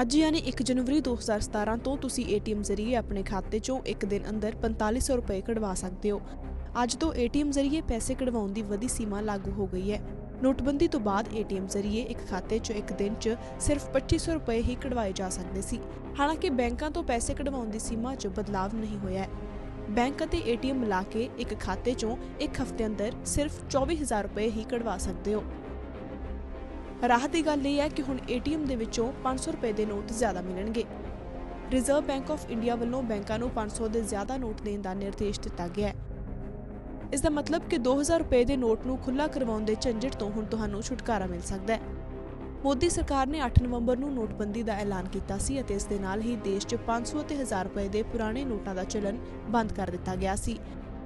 ਅੱਜ ਯਾਨੀ 1 ਜਨਵਰੀ 2017 ਤੋਂ ਤੁਸੀਂ ਏਟੀਐਮ ਜ਼ਰੀਏ ਆਪਣੇ ਖਾਤੇ 'ਚੋਂ ਇੱਕ ਦਿਨ ਅੰਦਰ 4500 ਰੁਪਏ ਕਢਵਾ ਸਕਦੇ ਹੋ। ਅੱਜ ਤੋਂ ਏਟੀਐਮ ਜ਼ਰੀਏ ਪੈਸੇ ਕਢਵਾਉਣ ਦੀ ਵਧੀ ਸੀਮਾ ਲਾਗੂ ਹੋ ਗਈ ਹੈ। ਨੋਟਬੰਦੀ ਤੋਂ ਬਾਅਦ ਏਟੀਐਮ ਜ਼ਰੀਏ ਇੱਕ ਖਾਤੇ 'ਚੋਂ ਇੱਕ ਦਿਨ 'ਚ ਸਿਰਫ 2500 ਰੁਪਏ ਹੀ ਕਢਵਾਏ ਜਾ ਸਕਦੇ ਸੀ। ਹਾਲਾਂਕਿ ਬੈਂਕਾਂ ਤੋਂ ਪੈਸੇ ਕਢਵਾਉਣ ਦੀ ਸੀਮਾ 'ਚ ਬਦਲਾਵ ਨਹੀਂ ਹੋਇਆ ਹੈ। ਬੈਂਕ ਅਤੇ ਏਟੀਐਮ ਮਿਲਾ ਕੇ ਇੱਕ ਖਾਤੇ 'ਚੋਂ ਇੱਕ ਹਫ਼ਤੇ ਅੰਦਰ ਸਿਰਫ 24000 ਰੁਪਏ ਹੀ ਕਢਵਾ ਸਕਦੇ ਹੋ। ਰਾਹਤ ਦੀ ਗੱਲ ਇਹ ਹੈ ਕਿ ਹੁਣ ਏਟੀਐਮ ਦੇ ਵਿੱਚੋਂ 500 ਰੁਪਏ ਦੇ ਨੋਟ ਜ਼ਿਆਦਾ ਮਿਲਣਗੇ। ਰਿਜ਼ਰਵ ਬੈਂਕ ਆਫ ਇੰਡੀਆ ਵੱਲੋਂ ਬੈਂਕਾਂ ਨੂੰ 500 ਦੇ ਜ਼ਿਆਦਾ ਨੋਟ ਦੇਣ ਦਾ ਨਿਰਦੇਸ਼ ਦਿੱਤਾ ਗਿਆ ਹੈ। ਇਸ ਦਾ ਮਤਲਬ ਕਿ 2000 ਰੁਪਏ ਦੇ ਨੋਟ ਨੂੰ ਖੁੱਲਾ ਕਰਵਾਉਣ ਦੇ ਝੰਜਟ ਤੋਂ ਹੁਣ ਤੁਹਾਨੂੰ ਛੁਟਕਾਰਾ ਮਿਲ ਸਕਦਾ ਹੈ। ਮੋਦੀ ਸਰਕਾਰ ਨੇ 8 ਨਵੰਬਰ ਨੂੰ ਨੋਟਬੰਦੀ ਦਾ ਐਲਾਨ ਕੀਤਾ ਸੀ ਅਤੇ ਇਸ ਦੇ ਨਾਲ ਹੀ ਦੇਸ਼ 'ਚ 500 ਅਤੇ 1000 ਰੁਪਏ ਦੇ ਪੁਰਾਣੇ ਨੋਟਾਂ ਦਾ ਚਲਨ ਬੰਦ ਕਰ ਦਿੱਤਾ ਗਿਆ ਸੀ।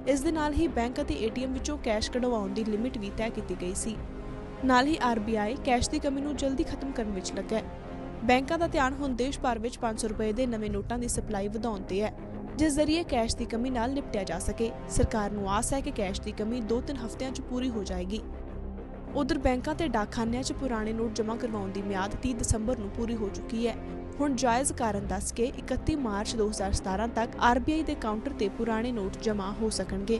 ਇਸ ਦੇ ਨਾਲ ਹੀ ਬੈਂਕ ਅਤੇ ਏਟੀਐਮ ਵਿੱਚੋਂ ਕੈਸ਼ ਕਢਵਾਉਣ ਦੀ ਲਿਮਿਟ ਵੀ ਤੈਅ ਕੀਤੀ ਗਈ ਸੀ। ਨਾਲ ਹੀ ਆਰਬੀਆਈ ਕੈਸ਼ ਦੀ ਕਮੀ ਨੂੰ ਜਲਦੀ ਖਤਮ ਕਰਨ ਵਿੱਚ ਲੱਗਾ ਹੈ। ਬੈਂਕਾਂ ਦਾ ਧਿਆਨ ਹੁਣ ਦੇਸ਼ ਭਰ ਵਿੱਚ 500 ਰੁਪਏ ਦੇ ਨਵੇਂ ਨੋਟਾਂ ਦੀ ਸਪਲਾਈ ਵਧਾਉਣ ਤੇ ਹੈ। ਜਿਸ ਜ਼ਰੀਏ ਕੈਸ਼ ਦੀ ਕਮੀ ਨਾਲ ਨਿਪਟਿਆ ਜਾ ਸਕੇ। ਸਰਕਾਰ ਨੂੰ ਆਸ ਹੈ ਕਿ ਕੈਸ਼ ਦੀ ਕਮੀ 2-3 ਹਫ਼ਤਿਆਂ 'ਚ ਪੂਰੀ ਹੋ ਜਾਏਗੀ। ਉਧਰ ਬੈਂਕਾਂ ਤੇ ਡਾਕਖਾਨਿਆਂ 'ਚ ਪੁਰਾਣੇ ਨੋਟ ਜਮ੍ਹਾਂ ਕਰਵਾਉਣ ਦੀ ਮਿਆਦ 30 ਦਸੰਬਰ ਨੂੰ ਪੂਰੀ ਹੋ ਚੁੱਕੀ ਹੈ। ਹੁਣ ਜਾਇਜ਼ ਕਾਰਨ ਦੱਸ ਕੇ 31 ਮਾਰਚ 2017 ਤੱਕ ਆਰਬੀਆਈ ਦੇ ਕਾਊਂਟਰ ਤੇ ਪੁਰਾਣੇ ਨੋਟ ਜਮ੍ਹਾਂ ਹੋ ਸਕਣਗੇ।